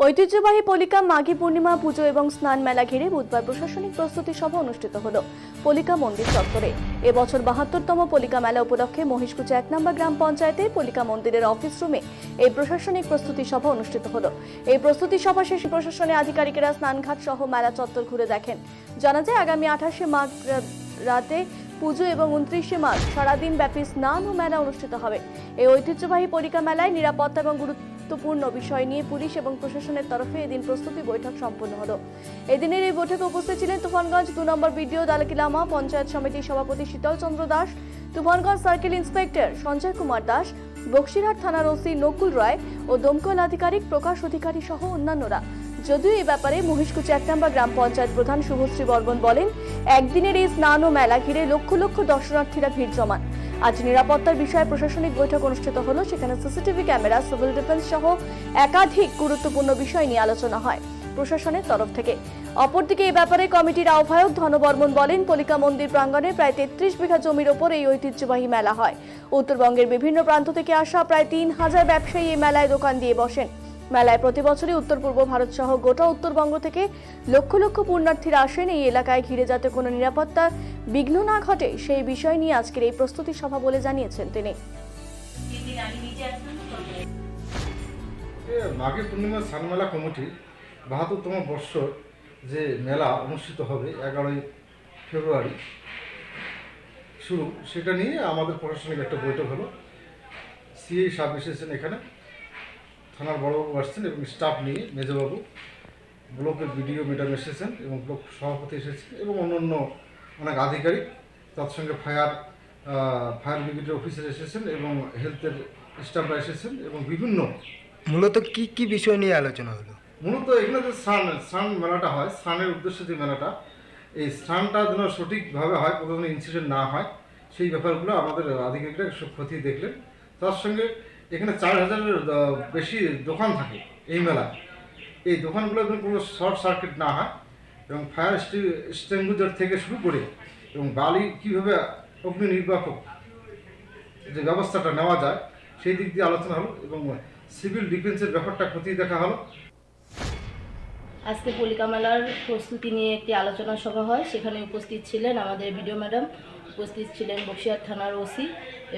ঐতিহ্যবাহী পলিকা, মাঘী পূর্ণিমা পুজো এবং স্নান মেলা ঘিরে বুধবার প্রশাসনিক প্রস্তুতি সভা অনুষ্ঠিত হল। পলিকা মন্দির চত্বরে। এবছর বাহাত্তরতম পলিকা মেলা উপলক্ষে মহিষকুচা এক নম্বর গ্রাম পঞ্চায়েতে পলিকা মন্দিরের অফিস রুমে এই প্রশাসনিক প্রস্তুতি সভা অনুষ্ঠিত হল। এই প্রস্তুতি সভা শেষে প্রশাসনের আধিকারিকেরা স্নানঘাট সহ মেলা চত্বর ঘুরে দেখেন। জানা যায়, আগামী আঠাশে মাঘ রাতে পুজো এবং উনত্রিশে মার্চ সারাদিন ব্যাপী স্নান ও মেলা অনুষ্ঠিত হবে। এই ঐতিহ্যবাহী পরিকা মেলায় নিরাপত্তা এবং গুরুত্বপূর্ণ বিষয় নিয়ে পুলিশ এবং প্রশাসনের তরফে এদিন প্রস্তুতি বৈঠক সম্পন্ন হলো। এদিনের এই বৈঠকে উপস্থিত ছিলেন তুফানগঞ্জ দু নম্বর বিডিও দালকিলামা পঞ্চায়েত সমিতির সভাপতি শীতল চন্দ্র দাস, তুফানগঞ্জ সার্কেল ইন্সপেক্টর সঞ্জয় কুমার দাস, বক্সিরহাট থানার ওসি নকুল রায় ও দমকল আধিকারিক প্রকাশ অধিকারী সহ অন্যান্যরা। যদিও এই ব্যাপারে মহিষকুচি এক নম্বর গ্রাম পঞ্চায়েত প্রধান শুভশ্রী বর্মন বলেন, একদিনের এই স্নান ও মেলা ঘিরে লক্ষ লক্ষ দর্শনার্থীরা ভিড় জমান। আজ নিরাপত্তার বিষয়ে প্রশাসনিক বৈঠক অনুষ্ঠিত হলো, সেখানে সিসিটিভি ক্যামেরা, সিভিল ডিফেন্স সহ একাধিক গুরুত্বপূর্ণ বিষয় নিয়ে আলোচনা হয় প্রশাসনের তরফ থেকে। অপরদিকে এই ব্যাপারে কমিটির আহ্বায়ক ধনবর্মন বলেন পলিকা মন্দির প্রাঙ্গণে প্রায় তেত্রিশ বিঘা জমির ওপর এই ঐতিহ্যবাহী মেলা হয়। উত্তরবঙ্গের বিভিন্ন প্রান্ত থেকে আসা প্রায় তিন হাজার ব্যবসায়ী এই মেলায় দোকান দিয়ে বসেন। মেলায় প্রতি বছরই উত্তর পূর্ব ভারত সহ গোটা উত্তরবঙ্গ থেকে লক্ষ লক্ষ পুণ্যার্থীরা আসেন এই এলাকায় ঘিরে যাতে কোনো নিরাপত্তার বিঘ্ন না ঘটে, সেই বিষয় নিয়ে আজকের এই প্রস্তুতি সভা বলে জানিয়েছেন তিনি। এ মাঘী পূর্ণিমা সানমেলা কমিটি বাহাত্তরতম বর্ষর যে মেলা অনুষ্ঠিত হবে এগারোই ফেব্রুয়ারি শুরু, সেটা নিয়ে আমাদের প্রশাসনিক একটা বৈঠক হলো। সাহেব এসেছেন এখানে। থানার বড়বাবু আসছেন এবং স্টাফ নিয়ে মেজবাবু ব্লকের বিডিও ম্যাডাম এসেছেন এবং ব্লক সভাপতি এসেছেন এবং অন্যান্য অনেক আধিকারিক তার সঙ্গে ফায়ার ফায়ার ব্রিগেডের অফিসার এসেছেন এবং হেলথের স্টাফরা এসেছেন এবং বিভিন্ন মূলত কি কি বিষয় নিয়ে আলোচনা হলো? মূলত এখানে যে স্নান স্নান মেলাটা হয় স্নানের উদ্দেশ্যে যে মেলাটা এই স্নানটা যেন সঠিকভাবে হয় কোনো ইনসিডেন্ট না হয় সেই ব্যাপারগুলো আমাদের আধিকারিকরা সব খতিয়ে দেখলেন। তার সঙ্গে এখানে চার হাজারের বেশি দোকান থাকে এই মেলা এই দোকানগুলো যেন কোনো শর্ট সার্কিট না হয়, এবং ফায়ার এক্সটিংগুইজার থেকে শুরু করে এবং বালি কীভাবে অগ্নি নির্বাপক যে ব্যবস্থাটা নেওয়া যায়, সেই দিক দিয়ে আলোচনা হলো এবং সিভিল ডিফেন্সের ব্যাপারটা খতিয়ে দেখা হলো। আজকে পলিকা মেলার প্রস্তুতি নিয়ে একটি আলোচনা সভা হয়। সেখানে উপস্থিত ছিলেন আমাদের বিডিও ম্যাডাম, উপস্থিত ছিলেন বক্সিয়ার থানার ওসি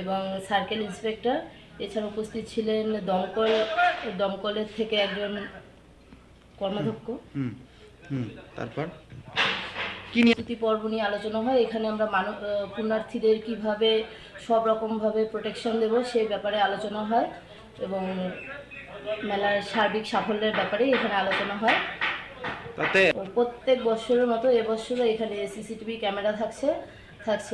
এবং সার্কেল ইন্সপেক্টর এছাড়া উপস্থিত ছিলেন দমকল দমকলের থেকে একজন কর্মাধ্যক্ষ। হুম হুম তারপর? প্রস্তুতি পর্ব নিয়ে আলোচনা হয় এখানে আমরা মানব পুণ্যার্থীদের কীভাবে সব রকমভাবে প্রোটেকশন দেব সেই ব্যাপারে আলোচনা হয় এবং মেলার সার্বিক সাফল্যের ব্যাপারে এখানে আলোচনা হয়। তাতে? প্রত্যেক বছরের মতো এবছরও এখানে সিসিটিভি ক্যামেরা থাকছে থাকছে